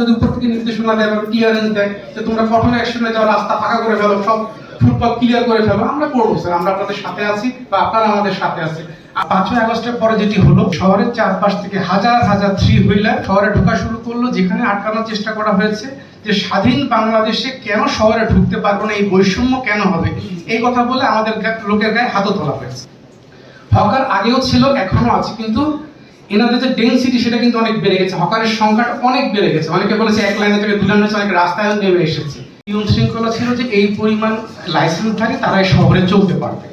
যদি উপর থেকে নির্দেশনা দেয় ক্লিয়ারেন্স দেয়, যে তোমরা অ্যাকশনে যাও রাস্তা ফাঁকা করে ফেলো, সব ফুটপাথ ক্লিয়ার করে ফেলো, আমরা স্যার আমরা আপনাদের সাথে আছি বা আপনারা আমাদের সাথে পাঁচই আগস্টের পরে যেটি হলো, শহরের চারপাশ থেকে হাজার হাজার থ্রি হুইলার শহরে ঢোকা শুরু করল, যেখানে আটকানোর চেষ্টা করা হয়েছে যে স্বাধীন বাংলাদেশে কেন শহরে ঢুকতে পারব না, এই বৈষম্য কেন হবে? এই কথা বলে আমাদের লোকের গায়ে হাতও তোলা হয়েছে। হকার আগেও ছিল এখনও আছে, কিন্তু এনাদের যে ডেন্সিটি সেটা কিন্তু অনেক বেড়ে গেছে, হকারের সংখ্যাটা অনেক বেড়ে গেছে। অনেকে বলেছে এক লাইনে থেকে দুই লাইনে অনেক রাস্তায় নেমে এসেছে। নিয়ম শৃঙ্খলা ছিল যে এই পরিমাণ লাইসেন্স থাকে তারাই শহরে চলতে পারবে।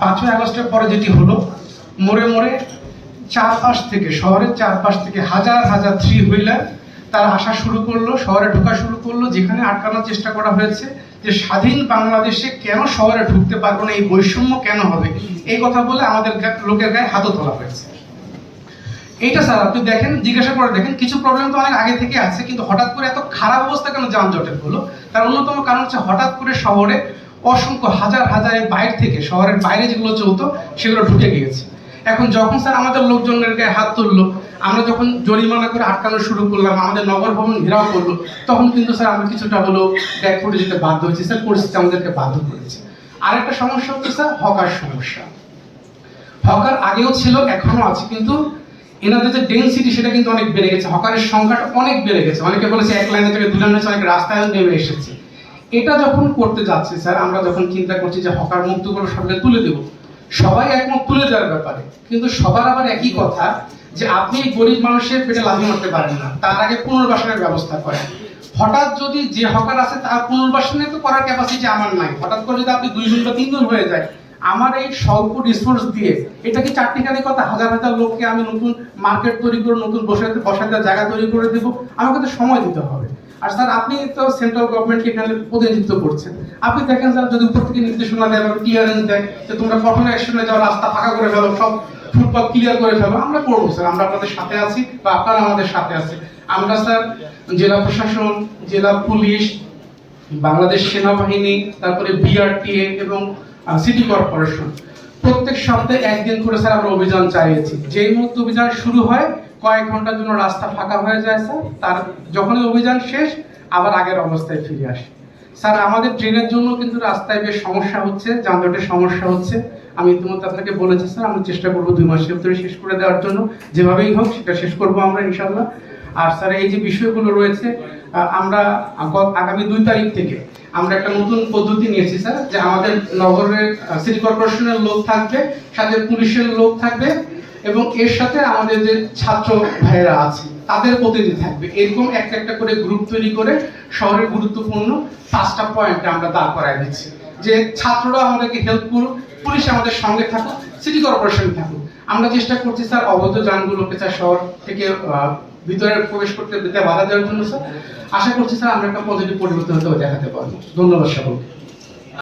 পাঁচই আগস্টের পরে যেটি হলো, মোড়ে মোড়ে চারপাশ থেকে, শহরের চারপাশ থেকে হাজার হাজার থ্রি হুইলার তারা আসা শুরু করল, শহরে ঢোকা শুরু করল, যেখানে আটকানোর চেষ্টা করা হয়েছে যে স্বাধীন বাংলাদেশে কেন শহরে ঢুকতে পারব না, এই বৈষম্য কেন হবে? এই কথা বলে আমাদের লোকের গায়ে হাতও তোলা হয়েছে। এইটা স্যার, আপনি দেখেন, জিজ্ঞাসা করে দেখেন, কিছু প্রবলেম তো অনেক আগে থেকে আছে, কিন্তু হঠাৎ করে এত খারাপ অবস্থা কেন যানজটের হলো তার অন্যতম কারণ হচ্ছে হঠাৎ করে শহরে অসংখ্য হাজার হাজারের বাইরে থেকে, শহরের বাইরে যেগুলো চলতো, সেগুলো ঢুকে গিয়েছে। এখন যখন স্যার আমাদের লোকজনের গায়ে হাত তুললো, আমরা যখন জরিমানা করে আটকানো শুরু করলাম, আমাদের নগর ভবন ঘেরাও করল, তখন কিন্তু স্যার আমরা কিছুটা হলো ব্যাক করে যেতে বাধ্য হয়েছি। স্যার, পরিস্থিতি আমাদেরকে বাধ্য করেছে। আরেকটা সমস্যা হচ্ছে, স্যার, হকার সমস্যা। হকার আগেও ছিল এখনও আছে, কিন্তু এনাদের যে ডেন্সিটি সেটা কিন্তু অনেক বেড়ে গেছে, হকারের সংখ্যাটা অনেক বেড়ে গেছে। অনেকে বলেছে এক লাইনে থেকে দুই লাইনে অনেক রাস্তায় নেমে এসেছে। এটা যখন করতে যাচ্ছে স্যার, আমরা যখন চিন্তা করছি যে হকার মুক্তগুলো সরকারে তুলে দেব, সবাই একমত তুলে দেওয়ার ব্যাপারে। কিন্তু সবার আবার একই কথা যে আপনি গরিব মানুষের পেটে লাভি মারতে পারেন না, তার আগে পুনর্বাসনের ব্যবস্থা করেন। হঠাৎ যদি যে হকার আছে, তার পুনর্বাসনে তো করার ক্যাপাসিটি আমার নাই। হঠাৎ করে যদি আপনি দুই গুণ বা তিন গুণ হয়ে যায় আমার এই স্বল্প রিসোর্স দিয়ে, এটা কি চারটি কালি কথা? হাজার হাজার লোককে আমি নতুন মার্কেট তৈরি করে, নতুন বসাতে বসাতে জায়গা তৈরি করে দেবো। আমাকে তো সময় দিতে হবে। আর স্যার, আপনি তো সেন্ট্রাল গভর্নমেন্টকে এখানে প্রতিনিধিত্ব করছেন। আপনি দেখেন স্যার, যদি উপর থেকে নির্দেশনা দেয় বা ক্লিয়ারেন্স দেয় যে তোমরা কঠোর অ্যাকশনে যাও, রাস্তা ফাঁকা করে ফেলো, সব ফুটপাথ ক্লিয়ার করে ফেলো, আমরা করব স্যার, আমরা আপনাদের সাথে আছি বা আপনারা আমাদের সাথে আছে আমরা স্যার, জেলা প্রশাসন, জেলা পুলিশ, বাংলাদেশ সেনাবাহিনী, তারপরে বিআরটিএ এবং সিটি কর্পোরেশন প্রত্যেক সপ্তাহে একদিন করে স্যার আমরা অভিযান চালিয়েছি। যেই মুহূর্তে অভিযান শুরু হয়, কয়েক ঘণ্টার জন্য রাস্তা ফাঁকা হয়ে যায় স্যার। তার যখনই অভিযান শেষ, আবার আগের অবস্থায় ফিরে আসে। স্যার, আমাদের ট্রেনের জন্য কিন্তু রাস্তায় বেশ সমস্যা হচ্ছে, যানজটের সমস্যা হচ্ছে। আমি ইতিমধ্যে আপনাকে বলেছি স্যার আমরা চেষ্টা করব দুই মাসের ভিতরে শেষ করে দেওয়ার জন্য। যেভাবেই হোক, সেটা শেষ করব আমরা ইনশাল্লাহ আর স্যার, এই যে বিষয়গুলো রয়েছে আমরা আগামী দুই তারিখ থেকে আমরা একটা নতুন পদ্ধতি নিয়েছি, স্যার, যে আমাদের নগরের সিটি কর্পোরেশনের লোক থাকবে, সাথে পুলিশের লোক থাকবে, এবং এর সাথে আমাদের যে ছাত্র ভাইয়েরা আছে, তাদের প্রতিনিধি থাকবে। এরকম একটা একটা করে গ্রুপ তৈরি করে শহরের গুরুত্বপূর্ণ পাঁচটা পয়েন্ট আমরা দাঁড় করায় দিচ্ছি। যে ছাত্ররা আমাদেরকে হেল্প করুক, পুলিশ আমাদের সঙ্গে থাকুক সিটি কর্পোরেশন থাকুক। আমরা চেষ্টা করছি, স্যার, অবৈধ যানগুলোকে, স্যার, শহর থেকে ভিতরে প্রবেশ করতে বাধা দেওয়ার জন্য স্যার আশা করছি স্যার আমরা একটা পজিটিভ পরিবর্তন হতে দেখাতে পারব। ধন্যবাদ সকলকে।